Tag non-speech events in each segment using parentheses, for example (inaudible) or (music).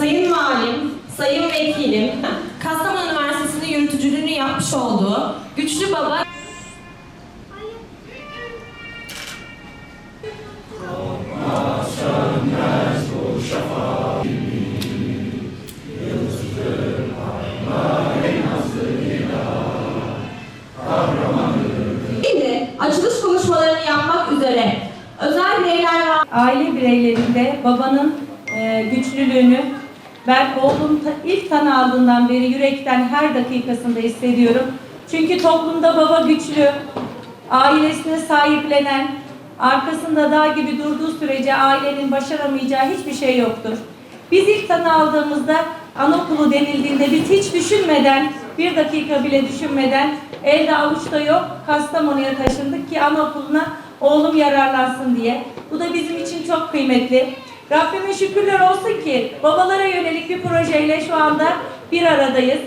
Sayın Valim, Sayın Vekilim, (laughs) Kastamonu Üniversitesi'nde yürütücülüğünü yapmış olduğu Güçlü Baba açılış konuşmalarını yapmak üzere özel bireyler aile bireylerinde babanın e, güçlülüğünü ben oğlum ilk tanı aldığından beri yürekten her dakikasında hissediyorum. Çünkü toplumda baba güçlü, ailesine sahiplenen, arkasında dağ gibi durduğu sürece ailenin başaramayacağı hiçbir şey yoktur. Biz ilk tanı aldığımızda anaokulu denildiğinde biz hiç düşünmeden, bir dakika bile düşünmeden elde avuçta yok Kastamonu'ya taşındık ki anaokuluna oğlum yararlansın diye. Bu da bizim için çok kıymetli. Rabbime şükürler olsun ki babalara yönelik bir projeyle şu anda bir aradayız.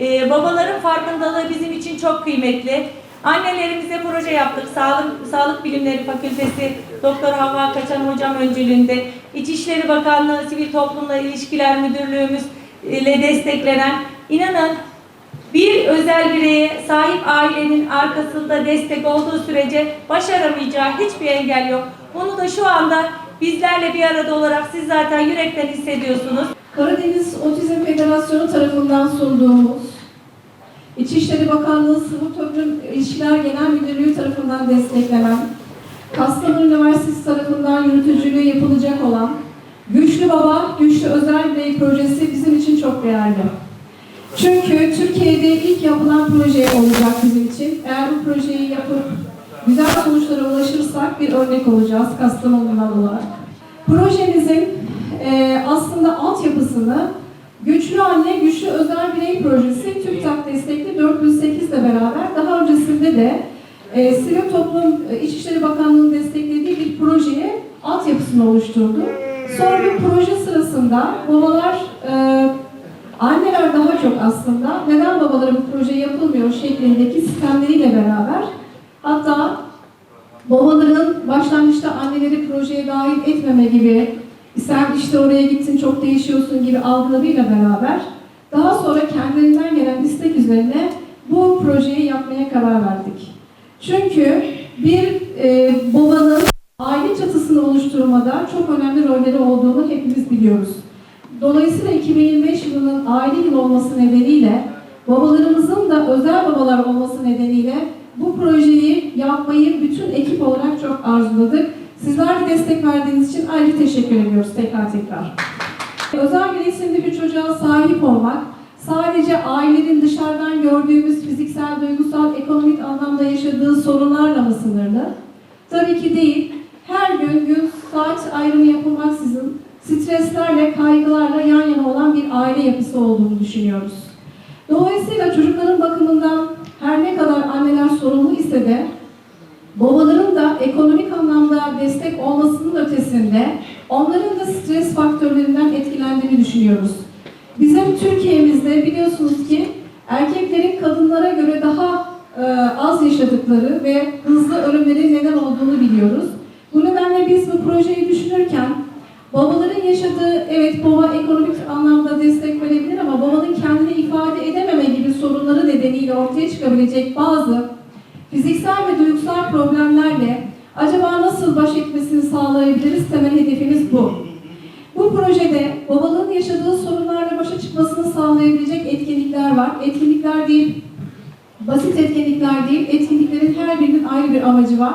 Ee, babaların farkındalığı bizim için çok kıymetli. Annelerimize proje yaptık. Sağlık, Sağlık Bilimleri Fakültesi Doktor Havva Kaçan Hocam öncülüğünde İçişleri Bakanlığı Sivil Toplumla İlişkiler Müdürlüğümüz ile desteklenen inanın bir özel bireye sahip ailenin arkasında destek olduğu sürece başaramayacağı hiçbir engel yok. Bunu da şu anda bizlerle bir arada olarak siz zaten yürekten hissediyorsunuz. Karadeniz Otizm Federasyonu tarafından sunduğumuz, İçişleri Bakanlığı Sıvı Toplum İlişkiler Genel Müdürlüğü tarafından desteklenen, Kastamonu Üniversitesi tarafından yürütücülüğü yapılacak olan Güçlü Baba, Güçlü Özel Birey projesi bizim için çok değerli. Çünkü Türkiye'de ilk yapılan proje olacak bizim için. Eğer bu projeyi yapıp güzel sonuçlara ulaşırsak bir örnek olacağız Kastamonu'dan olarak. Projemizin e, aslında altyapısını Güçlü Anne, Güçlü Özel Birey Projesi TÜBİTAK destekli 408 ile beraber daha öncesinde de e, Sivil Toplum e, İçişleri Bakanlığı'nın desteklediği bir projeye altyapısını oluşturdu. Sonra bir proje sırasında babalar, e, anneler daha çok aslında neden babalara bu proje yapılmıyor şeklindeki sistemleriyle beraber hatta babaların başlangıçta anneleri projeye dahil etmeme gibi sen işte oraya gittin çok değişiyorsun gibi algılarıyla beraber daha sonra kendilerinden gelen istek üzerine bu projeyi yapmaya karar verdik. Çünkü bir e, babanın aile çatısını oluşturmada çok önemli rolleri olduğunu hepimiz biliyoruz. Dolayısıyla 2025 yılının aile yılı olması nedeniyle babalarımızın da özel babalar olması nedeniyle bu projeyi yapmayı bütün ekip olarak çok arzuladık. Sizler de verdiğiniz için ayrıca teşekkür ediyoruz tekrar tekrar. Özel bir isimli bir çocuğa sahip olmak sadece ailenin dışarıdan gördüğümüz fiziksel, duygusal, ekonomik anlamda yaşadığı sorunlarla mı sınırlı? Tabii ki değil. Her gün gün saat ayrımı yapılmaksızın streslerle, kaygılarla yan yana olan bir aile yapısı olduğunu düşünüyoruz. Dolayısıyla çocukların bakımından her ne kadar anneler sorumlu ise de babaların da ekonomik anlamda destek olmasının ötesinde onların da stres faktörlerinden etkilendiğini düşünüyoruz. Bizim Türkiye'mizde biliyorsunuz ki erkeklerin kadınlara göre daha e, az yaşadıkları ve hızlı ölümlerin neden olduğunu biliyoruz. Bu nedenle biz bu projeyi düşünürken babaların yaşadığı, evet baba ekonomik anlamda destek verebilir ama babanın kendini ifade edememe gibi sorunları nedeniyle ortaya çıkabilecek bazı fiziksel ve duygusal problemlerle acaba nasıl baş etmesini sağlayabiliriz? Temel hedefimiz bu. Bu projede babalığın yaşadığı sorunlarla başa çıkmasını sağlayabilecek etkinlikler var. Etkinlikler değil, basit etkinlikler değil, etkinliklerin her birinin ayrı bir amacı var.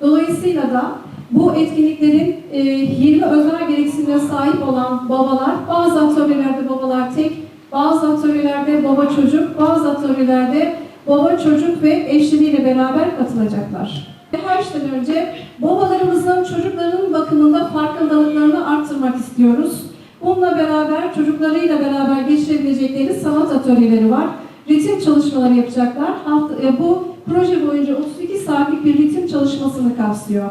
Dolayısıyla da bu etkinliklerin e, 20 özel gereksinime sahip olan babalar, bazı atölyelerde babalar tek, bazı atölyelerde baba çocuk, bazı atölyelerde baba çocuk ve eşleriyle beraber katılacaklar. Her şeyden önce babalarımızın çocukların bakımında farkındalıklarını arttırmak istiyoruz. Bununla beraber çocuklarıyla beraber geçirebilecekleri sanat atölyeleri var. Ritim çalışmaları yapacaklar. E, bu proje boyunca 32 saatlik bir ritim çalışmasını kapsıyor.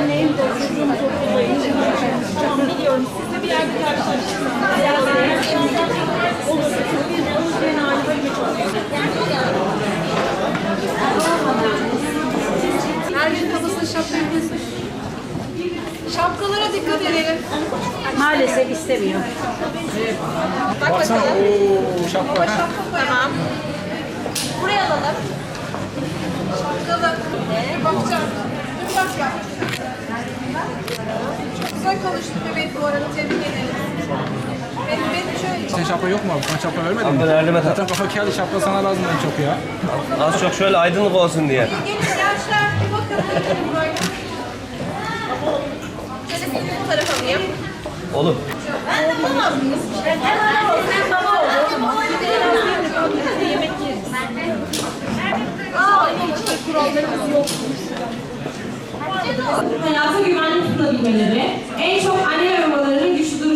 anneyim de çocuğum çok biliyorum. Siz de bir yerde Herkesin kafasına şapka yapıyorsun. Şapkalara dikkat edelim. Maalesef istemiyor. Bak bakalım. Oo, şapka. Tamam. Buraya alalım. Şapkalı. Bakacağım. Dur bak bak. Güzel konuştun Mehmet bu arada. Tebrik ederim. Benim, benim şöyle Sen şapka yok mu abi? Sana şapka vermedin mi? Şapka verdim. Zaten kafa kelli şapka sana lazım en çok ya. Az çok şöyle aydınlık olsun diye. Gelin bir bakın böyle. Şöyle bu tarafa alayım. Olur. Hayata güvenli tutunabilmeleri, en çok anne ve babaların güçlü duruşu